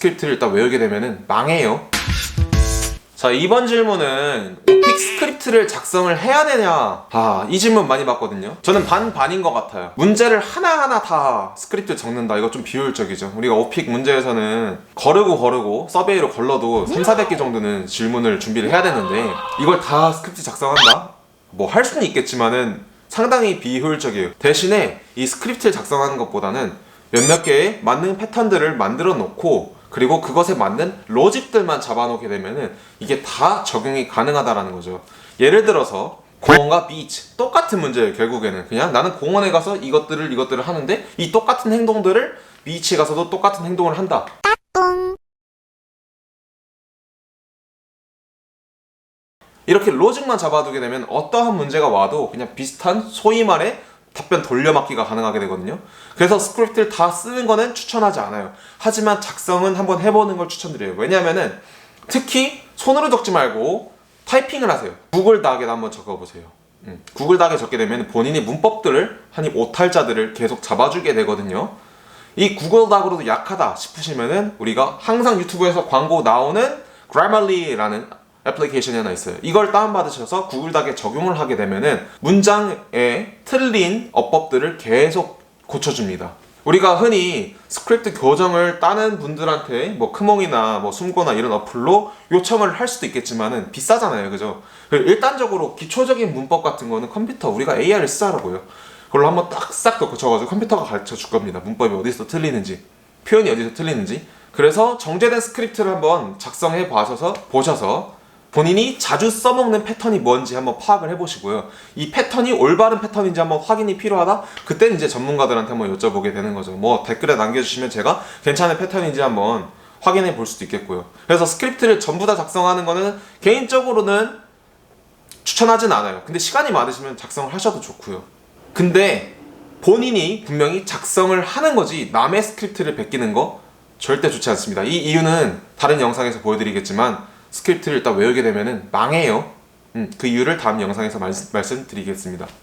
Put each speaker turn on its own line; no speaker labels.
스크립트를 일단 외우게 되면은 망해요. 자, 이번 질문은 오픽 스크립트를 작성을 해야 되냐? 아, 이 질문 많이 받거든요. 저는 반반인 것 같아요. 문제를 하나하나 다 스크립트 적는다. 이거 좀 비효율적이죠. 우리가 오픽 문제에서는 거르고 거르고 서베이로 걸러도 3, 400개 정도는 질문을 준비를 해야 되는데 이걸 다 스크립트 작성한다? 뭐 할 수는 있겠지만은 상당히 비효율적이에요. 대신에 이 스크립트를 작성하는 것보다는 몇몇 개의 맞는 패턴들을 만들어 놓고 그리고 그것에 맞는 로직들만 잡아놓게 되면은 이게 다 적용이 가능하다라는 거죠. 예를 들어서 공원과 비치 똑같은 문제예요 결국에는 그냥 나는 공원에 가서 이것들을 이것들을 하는데 이 똑같은 행동들을 비치에 가서도 똑같은 행동을 한다. 이렇게 로직만 잡아두게 되면 어떠한 문제가 와도 그냥 비슷한 소위 말해 답변 돌려막기가 가능하게 되거든요. 그래서 스크립트를 다 쓰는 거는 추천하지 않아요. 하지만 작성은 한번 해보는 걸 추천드려요. 왜냐면은 특히 손으로 적지 말고 타이핑을 하세요. 구글 닥에다 한번 적어보세요. 음, 구글 닥에 적게 되면 본인의 문법들을 한입 오탈자들을 계속 잡아주게 되거든요. 이 구글 닥으로도 약하다 싶으시면은 우리가 항상 유튜브에서 광고 나오는 Grammarly라는 애플리케이션이 하나 있어요. 이걸 다운받으셔서 구글 닥에 적용을 하게 되면은 문장에 틀린 어법들을 계속 고쳐줍니다. 우리가 흔히 스크립트 교정을 따는 분들한테 뭐 크몽이나 뭐 숨고나 이런 어플로 요청을 할 수도 있겠지만은 비싸잖아요. 그죠? 일단적으로 기초적인 문법 같은 거는 컴퓨터 우리가 AI를 쓰라고요. 그걸로 한번 딱싹 더 고쳐가지고 컴퓨터가 가르쳐 줄 겁니다. 문법이 어디서 틀리는지, 표현이 어디서 틀리는지. 그래서 정제된 스크립트를 한번 작성해 봐셔서 보셔서 본인이 자주 써먹는 패턴이 뭔지 한번 파악을 해보시고요. 이 패턴이 올바른 패턴인지 한번 확인이 필요하다? 그때는 이제 전문가들한테 한번 여쭤보게 되는 거죠. 뭐 댓글에 남겨주시면 제가 괜찮은 패턴인지 한번 확인해 볼 수도 있겠고요. 그래서 스크립트를 전부 다 작성하는 거는 개인적으로는 추천하진 않아요. 근데 시간이 많으시면 작성을 하셔도 좋고요. 근데 본인이 분명히 작성을 하는 거지 남의 스크립트를 베끼는 거 절대 좋지 않습니다. 이 이유는 다른 영상에서 보여드리겠지만 스크립트를 일단 외우게 되면은 망해요. 음, 그 이유를 다음 영상에서 말씀, 말씀드리겠습니다.